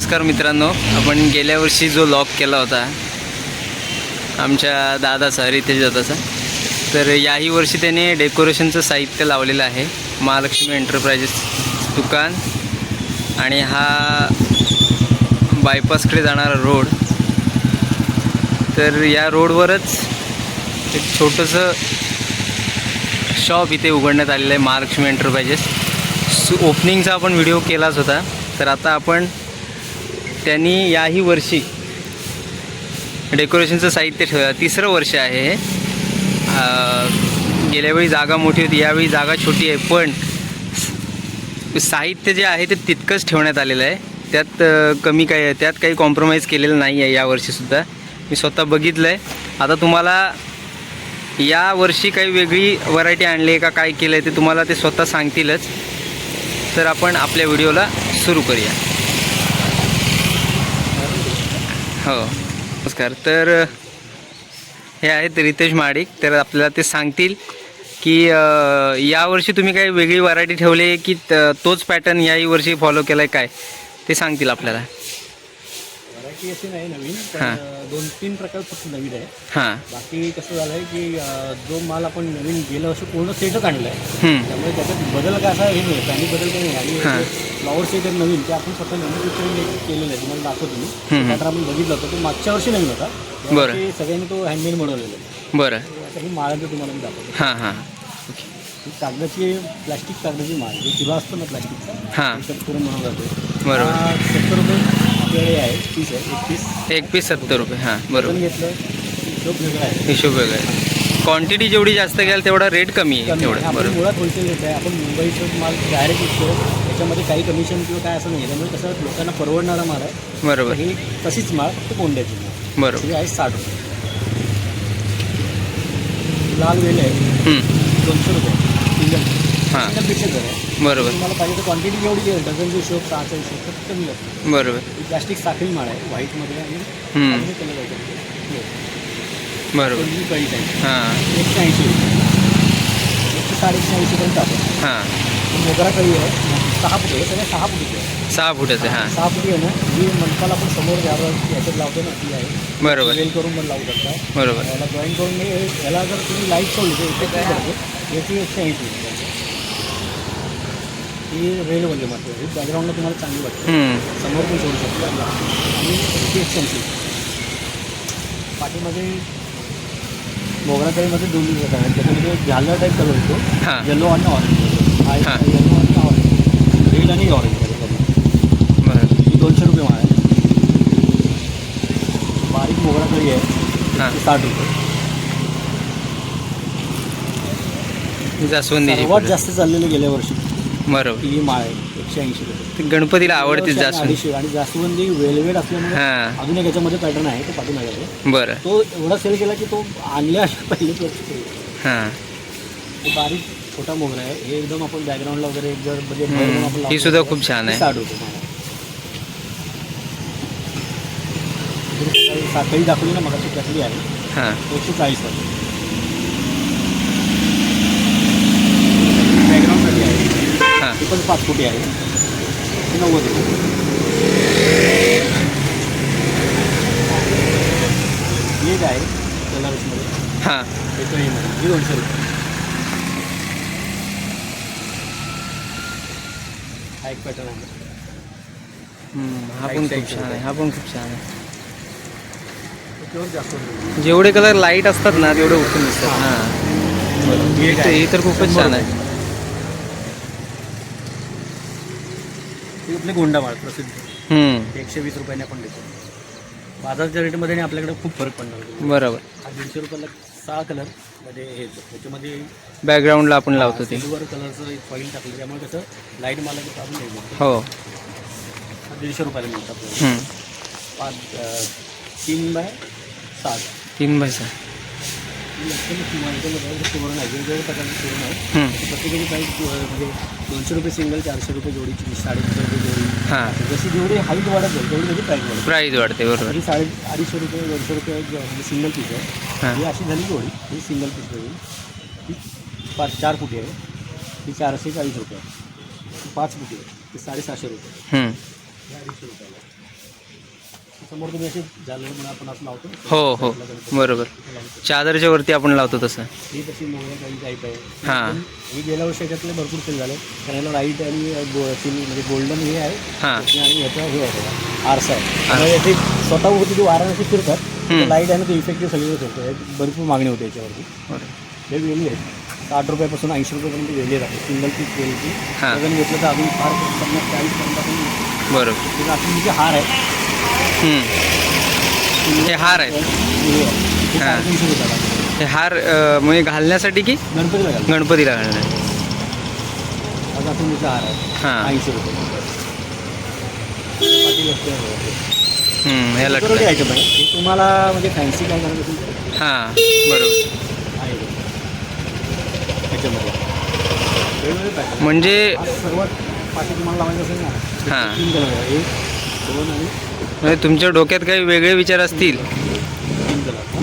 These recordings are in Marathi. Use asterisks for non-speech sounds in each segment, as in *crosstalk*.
नमस्कार मित्रांनो आपण गेल्या वर्षी जो लॉक केला होता आमच्या दादाचा रितेश दादाचा तर याही वर्षी त्याने डेकोरेशनचं साहित्य लावलेलं आहे महालक्ष्मी एंटरप्राइजेस दुकान आणि हा बायपासकडे जाणारा रोड तर या रोडवरच एक छोटंसं शॉप इथे उघडण्यात आलेलं आहे महालक्ष्मी एंटरप्राइजेस ओपनिंगचा आपण व्हिडिओ केलाच होता तर आता आपण त्यांनी याही वर्षी डेकोरेशनचं साहित्य ठेवलं. तिसरं वर्ष आहे हे. गेल्यावेळी जागा मोठी होती यावेळी जागा छोटी आहे पण साहित्य जे आहे ते तितकंच ठेवण्यात आलेलं आहे. त्यात कमी काही आहे त्यात काही कॉम्प्रोमाइज केलेलं नाही आहे यावर्षीसुद्धा मी स्वतः बघितलं आहे आता तुम्हाला या वर्षी काही वेगळी व्हरायटी आणली आहे का काय केलं आहे ते तुम्हाला ते स्वतः सांगतीलच. तर आपण आपल्या व्हिडिओला सुरू करूया. हो. नमस्कार. तर हे आहेत रितेश माडिक. तर आपल्याला ते सांगतील की यावर्षी तुम्ही काही वेगळी व्हरायटी ठेवली आहे की त- तोच पॅटर्न याही वर्षी फॉलो केला आहे काय? ते सांगतील आपल्याला. व्हरायटी अशी नाही नवीन पण दोन तीन प्रकार फक्त नवीन आहे हां. बाकी कसं झालं आहे की अं, जो माल आपण नवीन गेल्या वर्षी पूर्ण सेटच आणला आहे हम्म, त्यामुळे त्याच्यात बदल काय असा हे नाही काही बदल काही नाही. आणि फ्लॉवर सेट आहे नवीन ते आपण स्वतः मॅन्युफॅक्चरिंग केलेलं आहे तुम्हाला दाखवतो मी. त्यात आपण बघितलं होतं तो मागच्या वर्षी नवीन होता. बरं. यावर्षी सगळ्यांनी तो हँडमेड बनवलेला आहे. बरं. आता ही माळांचं तुम्हाला मी दाखवतो. हां हां. ही कागदाची प्लास्टिक कागदाची माळ जे चुरा असतो ना प्लास्टिकचा हां. त्याच्यात करून बनवला जातो. बरोबर. हा सत्तर रुपये आपल्याकडे आहे पीस आहे एक पीस एक पीस सत्तर रुपये हां आपण बरोबर घेतलं हिशोब वेगळा आहे. हिशोब वेगळा आहे. क्वांटिटी जेवढी जास्त घ्याल तेवढा रेट कमी आहे कमी आहे. तेवढं आपण बरोबर. मुळात होलसेल रेट आहे. आपण मुंबईचं माल डायरेक्ट विकतो त्याच्यामध्ये काही कमिशन किंवा काय असं नाही आहे. त्यामुळे कसं लोकांना परवडणारा माल आहे. बरोबर. ही तशीच माळ फक्त कोंड्याची माळ. बरोबर. ही आहे साठ रुपये. लाल वेल आहे. हम्म, दोनशे रुपये. सिंगल हाँ। आहे बरोबर। तुम्हाला पाहिजे तर क्वांटिटी जेवढी आहे डझनचा हिशोब सहाचा हिशोब तर कमी लागतो बरोबर। प्लास्टिक साखळी माळ आहे व्हाईटमध्ये आणि हम्म, कलर आहे बरोबर। प्राईस आहे हाँ। एकशे ऐंशी एकशे साडेशे ऐंशीपर्यंत आपण हाँ। मोगरा कळी आहे सहा फुटी आहे सगळ्या सहा फुटीचे आहे सहा फुटाचे हाँ। सहा फुटी आहे ना जी मनपाला आपण समोर यावर याच्यात लावतो ना ती आहे बरोबर। वेल करून पण लावू शकता बरोबर। याला ड्रॉईंग करून याला जर तुम्ही लाईट सोडली तर इथे काय याची एकशे ऐंशी ही रेल वगैरे मात्र ही बॅकग्राऊंडला तुम्हाला चांगली वाटते. समोर पण सोडू शकतो. आणि एकशे ऐंशी पाठीमध्ये मोगरा कळीमध्ये दोन प्रकार आहेत त्याच्यामध्ये झालर टाईप कलर येतो. हां. येलो आणि ऑरेंज हा. येलो आणि ऑरेंज रेड आणि ऑरेंज ही दोनशे रुपये माळ आहे. बारीक मोगरा कळी आहे हां. ती साठ रुपये. जास्वंदीची सर्वात. जास्त चाललेली गेल्या वर्षी. बरोबर. ही माळ आहे एकशे ऐंशी रुपये. ते गणपतीला आवडते जास्वंदी अडीचशे. आणि जास्वंदी वेलवेट असल्यामुळे हां. अजून एक याच्यामध्ये पॅटर्न आहे तो पाठीमागे बरं. तो एवढा सेल केला की तो आणल्या. हां. तो बारीक छोटा मोगरा आहे. हे एकदम आपण बॅकग्राऊंडला वगैरे जर म्हणजे हम्म. भरून आपण ही सुद्धा खूप छान आहे. साठ रुपये साखळी दाखवली ना मगाची त्यातली आहे. हां. एकशे चाळीस वाली. पाच फुटी आहे. ती नव्वद रुपये ही आहे कलर्समध्ये हाँ. एकळीमध्ये ही दोनशे रुपये. हा एक पॅटर्न आहे. हम्म, हा पण खूप छान आहे. हा पण खूप छान आहे. जेवढे कलर लाईट असतात ना तेवढे उठून दिसतात. हाँ. हाँ. ही ते-. ही तर खूपच छान आहे. ही आपली गोंडा माळ प्रसिद्ध. हम्म, एकशे वीस रुपयाने आपण देतो. बाजारच्या रेटमध्ये आणि आपल्याकडे खूप फरक पडणार. बरोबर. हा दीडशे रुपयाला सहा कलरमध्ये हे येतो. त्याच्यामध्ये बॅकग्राऊंडला आपण लावतो ते. सिल्वर कलरचं फॉईल टाकलं. त्यामुळे कसं लाइट मला नाही मग हो. हा दीडशे रुपयाला मिळतं आपल्याला. हम्म. पाच अं, तीन बाय सात. तीन बाय आहे वेगवेगळ्या प्रकारचे आहे प्रत्येकाची प्राईस म्हणजे दोनशे रुपये सिंगल चारशे रुपये जोडीची साडेतीनशे रुपये जोडी हां जशी जेवढी हाईट वाढत जाईल तेवढी त्याची प्राईस वाढत प्राईज वाढते बरोबर. ही साडे अडीचशे रुपये दोनशे रुपये म्हणजे सिंगल पीस आहे. हां. अशी झाली जोडी ही सिंगल पीस होईल ही पाच चार फुटी आहे. ही चारशे चाळीस रुपये. पाच फुटी आहे. ती साडेसहाशे रुपये. अडीचशे रुपयाला. समोर तुम्ही असे झालं म्हणून आपण असं लावतो. हो हो. बरोबर. चादरच्या वरती आपण लावतो तसं. ही तशी मोगऱ्या काही टाईप आहे. हां. ही गेल्या वर्षी याच्यातले भरपूर सेल झाले. कारण याला लाइट आणि गो सिल म्हणजे गोल्डन हे आहे. हां. आणि ह्याचा हे आहे. आरसा आहे. त्यामुळे याची स्वतः होती ती वाराणसी फिरतात. लाइट आहे ना ते इफेक्टिव्ह सगळीकडे फिरतो हे भरपूर मागणी होते याच्यावरती. हे वेली आहेत. साठ रुपयापासून ऐंशी रुपयापर्यंत वेली आहेत सिंगल पीस वेलीची हां. वजन घेतलं तर अजून फार पन्नास चाळीसपर्यंत आपण बरोबर. तिथे जे हार आहे. हम्म. हे हार आहेत. हे हार अं, म्हणजे घालण्यासाठी की गणपतीला घालतो गणपतीला घालणार हा हार आहे. हां. ऐंशी रुपये. पाटील असते. हम्म, हे लटकन हे तुम्हाला म्हणजे फॅन्सी काय करायचं असेल तर हां बरोबर. आहे. ते. त्याच्यामध्ये वेगवेगळे pattern. म्हणजे हा सर्वात पाठी तुम्हाला लावायचं असेल ना हां. तीन कलर आहे. एक दोन आणि म्हणजे तुमच्या डोक्यात काही वेगळे विचार असतील?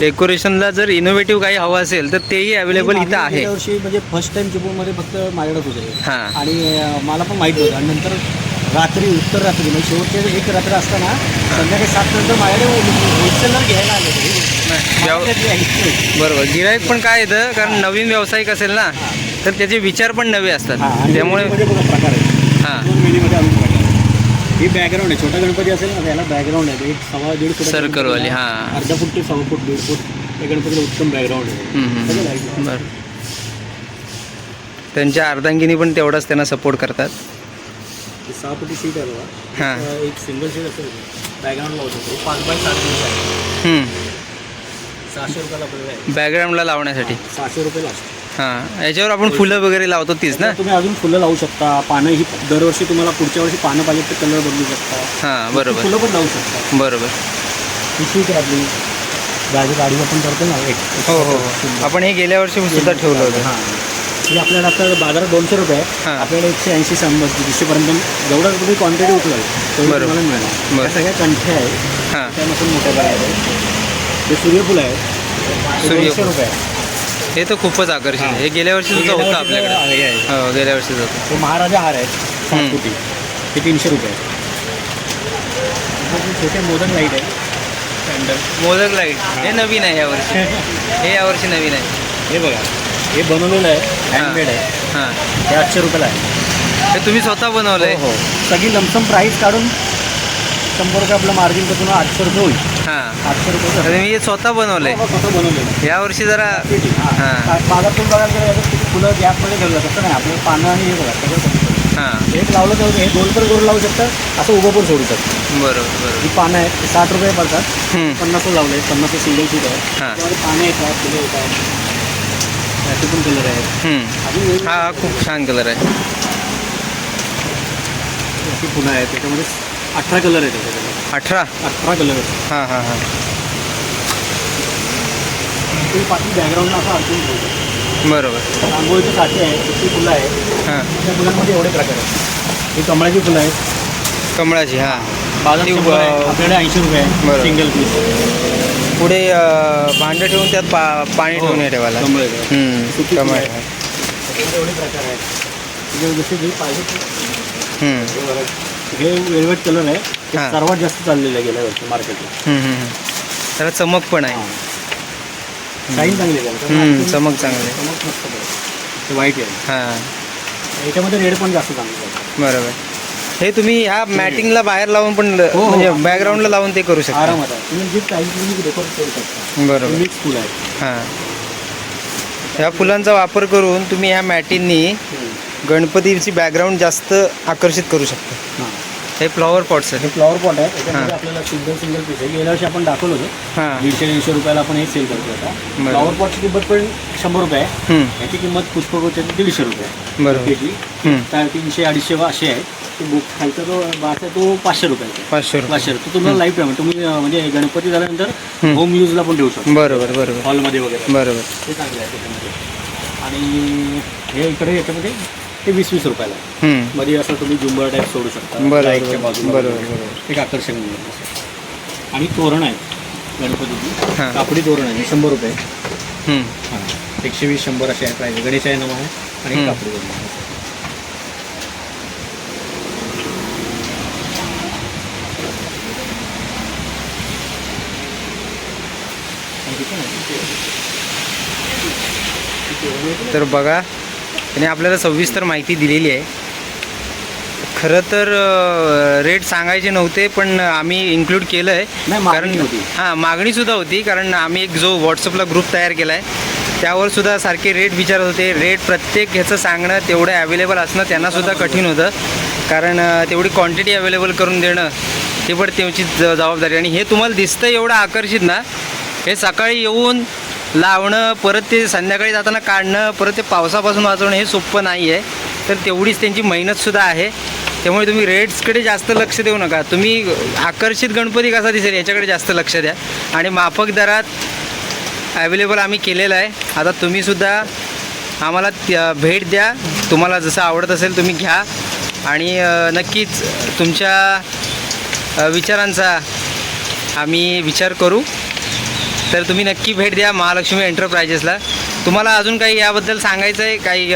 डेकोरेशनला जर इनोव्हेटिव्ह काही हवं असेल तर तेही अवेलेबल इथं आहे. वर्षी म्हणजे फर्स्ट टाइम चिपळूणमध्ये फक्त माझ्याकडेच होते. हां. आणि मला पण माहीत होतं आणि नंतर रात्री उत्तर रात्री म्हणजे शेवटचे एक रात्र असताना संध्याकाळी सात नंतर माझ्याकडे होलसेलर घ्यायला आले होते. माझ्याकडे. बरोबर. गिराईक पण काय येतं? कारण नवीन व्यावसायिक असेल ना तर त्याचे विचार पण नवे असतात. त्यामुळे हां दोन वेलीमध्ये अजून प्रकार आहे. ही बॅकग्राऊंड आहे. छोटा गणपती असेल ना त्याला बॅकग्राऊंड आहे. एक सव्वा दीड फूट Circle वाली, हां. अर्धा फूट ते सव्वा फूट दीड फूट. त्या गणपतीला उत्तम बॅकग्राऊंड आहे. बरं. त्यांच्या अर्धांगिनी पण तेवढाच त्यांना सपोर्ट करतात. सहा फुटी सीट आहे बघा. हां. एक- सिंगल सीट असेल. बॅकग्राऊंड लावू शकतो पाच बाय सात आहे. सहाशे रुपयाला बॅकग्राऊंडला लावण्यासाठी. सहाशे रुपये लागतात हां याच्यावर आपण फुलं वगैरे लावतो तीच ना तुम्ही अजून फुलं लावू शकता पानं ही दरवर्षी तुम्हाला पुढच्या वर्षी पानं पाहिजे तर कलर बदलू शकता हां बरोबर फुलं पण लावू शकता बरोबर आहे आपली गाडी गाडी आपण करतो ना एक हो हो हो आपण हे गेल्या वर्षी सुद्धा ठेवलं होतं हां हे आपल्याला आता बाजारात दोनशे रुपये आहे. हां. आपल्याला एकशे ऐंशी शंभर दीडशेपर्यंत जेवढं तुम्ही क्वांटिटी उचलाल तेवढं बरोबर. तुम्हाला मिळणार बरं. त्या सगळ्या कंठ्या आहेत हां त्यापासून मोठ्या बऱ्या आहेत ते सूर्यफूल आहे ते सूर्यफूल. दोनशे रुपये आहे. हे तर खूपच आकर्षक आहे. हे गेल्या वर्षी हे सुद्धा होतं आपल्याकडे. आहे, आहे. हो गेल्या वर्षीच होतं. ते महाराजा हार. सात फुटी ते तीनशे रुपये आहे. छोटे मोदक लाइट आहे कॅन्डल मोदक लाइट हे. नवीन आहे यावर्षी *laughs* हे यावर्षी नवीन आहे. हे बघा. हे बनवलेलं आहे. हँडमेड आहे. हां. हे. आठशे रुपयाला आहे. हे तुम्ही स्वतः बनवलं आहे हो. सगळी लमसम प्राईस काढून शंभर रुपये आपलं मार्जिन पुन्हा आठशे रुपये होईल. हां. आठशे रुपये तर मी हे स्वतः बनवलं आहे हो, स्वतः बनवलेलं यावर्षी जरा आहे. हां. हा. बाजार तुम्ही बघायला गेलं याच्यात किती फुलं गॅपमध्ये ठेवलं जातं नाही आपल्याला पानं आणि हे बघा सगळं समजतं. हां. एक लावलं तर हे दोन पण करून लावू शकतात असं उभं पण सोडू शकतं. बरोबर बरोबर. ही पानं आहेत ते साठ रुपये पडतात. हम्म. पन्नास लावले पन्नास सिंगल सीट आहे हां. त्यामध्ये पानं येतात फुलं येतात. त्याचे पण कलर आहेत. हम्म. अजून वेगवेगळे हा हा खूप छान कलर आहे. अशी फुलं आहेत त्याच्यामध्ये अठरा कलर आहेत त्याच्यामध्ये अठरा? अठरा कलर आहेत. हां हां हां. ते पाठी बॅकग्राऊंडला असं अडकून ठेवतं बरोबर. रांगोळीचे साचे आहेत किती फुलं आहेत. हां. त्या फुलांमध्ये एवढे प्रकार आहेत. ही कमळाची फुलं आहेत. कमळाची हां. बाजार ती, शंभर आहे. अं, आपल्याकडे ऐंशी रुपये. आहे. सिंगल पीस पुढे भांडं ठेवून त्यात पा पाणी हो. ठेवून हे ठेवायला कमळ आहे. सुकी कमळ फुलं आहेत. त्याच्यामध्ये एवढे प्रकार आहेत. म्हणजे जसे जे पाहिजे ते. हम्म, हे. हे वेलवेट कलर आहे. ते हां. सर्वात जास्त चाललेलं आहे गेल्या वर्षी मार्केटला हम्म, हम्म, हम्म. त्याला चमक पण आहे. शाईन चांगली आहे त्याला. हम्म, आणखी चमक चांगली आहे. चमक मस्त आहे. ते आहे. हां. याच्यामध्ये रेड पण जास्त चांगलं आहे. बरोबर. हे तुम्ही ह्या मॅटिंगला बाहेर लावून पण हो, हो. म्हणजे बॅकग्राऊंडला लावून ते करू शकता. आरामात आहे. तुम्ही जे पाहिजे तुम्ही डेकोरेट करू शकता. बरोबर. मिक्स फुल आहे. हां. ह्या फुलांचा वापर करून तुम्ही ह्या मॅटींनी गणपतीची बॅकग्राऊंड जास्त आकर्षित करू शकता. हां. हे फ्लॉवर पॉट्स आहे हे फ्लॉवर पॉट आहे त्याच्यामध्ये हां. आपल्याला सिंगल सिंगल पीस आहे. गेल्या वर्षी आपण दाखवलं होतं. हां. दीडशे दीडशे रुपयाला आपण हे सेल करतो आता. बरं. फ्लॉवर पॉटची किंमत पण शंभर रुपये आहे. हम्म, याची किंमत पुष्पगुच्छाची दीडशे रुपये आहे. बरोबर. केजी तर तीनशे अडीचशे वा असे आहे तो बुक खालचा जो बास आहे तो पाचशे रुपयाचा आहे. पाचशे रुपये. पाचशे रुपये. तो तुम्हाला लाईफ टाईम तुम्ही अं, म्हणजे गणपती झाल्यानंतर. होम यूजला पण ठेवू शकतो. बरोबर बरोबर. हॉलमध्ये वगैरे. बरोबर. ते चांगलं आहे त्याच्यामध्ये. आणि हे इकडे याच्यामध्ये ते वीस वीस रुपयाला मध्ये असं तुम्ही जुंबर टाईप सोडू शकता एक आकर्षण आणि तोरण आहे गणपतीची. कापडी तोरण आहे शंभर रुपये. हां. एकशे वीस शंभर असे आहे प्राईस गणेश आहे नमा आहे आणि कापडी तोरण आहे. तर बघा त्याने आपल्याला सविस्तर माहिती दिलेली आहे. खरं तर रेट सांगायचे नव्हते पण आम्ही इन्क्लूड केलं आहे होती. हां मागणीसुद्धा होती कारण आम्ही एक जो व्हॉट्सअपला ग्रुप तयार केला आहे त्यावर सुद्धा सारखे रेट विचारत होते. रेट प्रत्येक ह्याचं सांगणं तेवढं अवेलेबल असणं त्यांनासुद्धा कठीण होतं. कारण तेवढी क्वांटिटी अवेलेबल करून देणं ते पण त्यांची जबाबदारी. आणि हे तुम्हाला दिसतं एवढं आकर्षित ना हे सकाळी येऊन लावणं परत ते संध्याकाळी जाताना काढणं परत ते पावसापासून वाचवणं हे सोपं नाही आहे तर तेवढीच त्यांची मेहनतसुद्धा आहे. त्यामुळे तुम्ही रेट्सकडे जास्त लक्ष देऊ नका. तुम्ही आकर्षित गणपती कसा दिसेल याच्याकडे जास्त लक्ष द्या. आणि माफक दरात ॲवेलेबल आम्ही केलेलं आहे. आता तुम्हीसुद्धा आम्हाला भेट द्या. तुम्हाला जसं आवडत असेल तुम्ही घ्या. आणि नक्कीच तुमच्या विचारांचा आम्ही विचार करू. तर तुम्ही नक्की भेट द्या महालक्ष्मी एंटरप्राइजेसला तुम्हाला अजून काही याबद्दल सांगायचं आहे? काही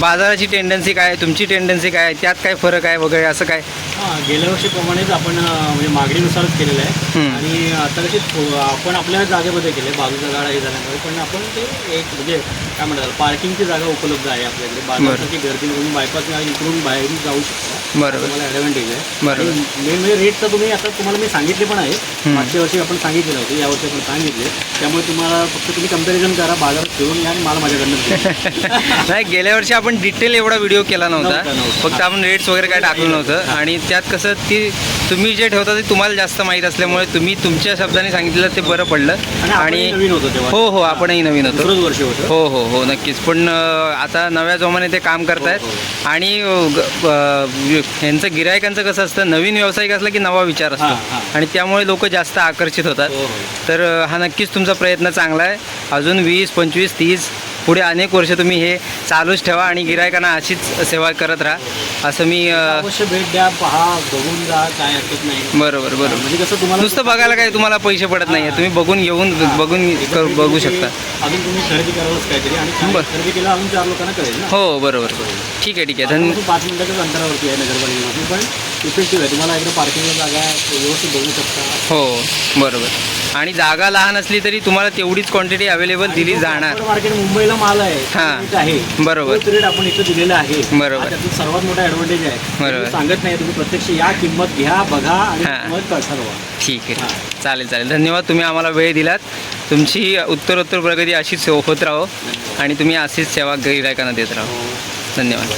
बाजाराची टेंडन्सी काय तुमची टेंडन्सी काय आहे? त्यात काय फरक आहे वगैरे? असं काय? हां गेल्या वर्षीप्रमाणेच आपण म्हणजे मागणीनुसारच केलेलं आहे. आणि आता थो- आपण आपल्या जागेमध्ये केले बाजूचा गाडा हे झाल्यामुळे. पण आपण ते एक म्हणजे काय म्हणतात पार्किंगची जागा उपलब्ध आहे आपल्याकडे. बाजारासाठी गर्दी तुम्ही बायपास इकडून बाहेरून जाऊ शकता. बरोबर. तुम्हाला ॲडव्हान्टेज आहे. बरोबर. मेन म्हणजे रेट तर तुम्ही आता तुम्हाला मी सांगितले पण आहे. मागच्या वर्षी आपण सांगितलेलं होतं यावर्षी आपण सांगितले. त्यामुळे तुम्हाला फक्त तुम्ही कंपॅरिझन करा बाजारात फिरून घ्या आणि मला माझ्याकडनं. *laughs* नाही गेल्या वर्षी आपण डिटेल एवढा व्हिडिओ केला नव्हता. फक्त आपण रेट्स वगैरे काय टाकलं नव्हतं. आणि त्यात कसं ती तुम्ही जे ठेवता ते तुम्हाला जास्त माहीत असल्यामुळे तुम्ही तुमच्या शब्दाने सांगितलं ते बरं पडलं. आणि. हो हो आपणही नवीन होतो. वर्ष होतं. हो हो हो नक्कीच. पण आता नव्या जोमाने ते काम करतायत. हो, आणि अं, ह्यांचं गिरायकांचं कसं असतं नवीन व्यावसायिक असलं की नवा विचार असतो. आणि त्यामुळे लोक जास्त आकर्षित होतात हो, हो. तर हा नक्कीच तुमचा प्रयत्न चांगला आहे अजून वीस पंचवीस तीस पुढे अनेक वर्ष तुम्ही हे चालूच ठेवा आणि गिरायकांना अशीच सेवा करत राहा. असं मी अवश्य भेट द्या पहा बघून जा काय हरकत नाही. बरोबर बरोबर. म्हणजे कसं तुम्हाला नुसतं बघायला काय तुम्हाला पैसे पडत नाही तुम्ही बघून येऊन बघून बघू शकता. अजून तुम्ही खरेदी करावंच काहीतरी आणि. खरेदी केलं अजून चार लोकांना कळेल हो बरोबर ठीक आहे ठीक आहे. धन्य आता पाच मिनिटाच्याच अंतरावरती आहे नगरपालिकेपासून पण इफेक्टिव्ह आहे. तुम्हाला एकदा पार्किंगला जागा व्यवस्थित बघू शकता. हो बरोबर. आणि जागा लहान असली तरी तुम्हाला तेवढीच क्वांटिटी अवेलेबल दिली जाणार. मार्केट मुंबईला माल आहे हां. आहे. बरोबर. रेट आपण इथं दिलेला आहे. बरोबर. हा सर्वात मोठा ॲडव्हान्टेज आहे. बरोबर. सांगत नाही तुम्ही प्रत्यक्ष या किंमत घ्या बघा आणि हां. ठरवा ठीक आहे. हां. चालेल चालेल. धन्यवाद तुम्ही आम्हाला वेळ दिलात. तुमची उत्तरोत्तर प्रगती अशीच होत राहो. आणि तुम्ही अशीच सेवा गिरायकांना देत राहो. धन्यवाद.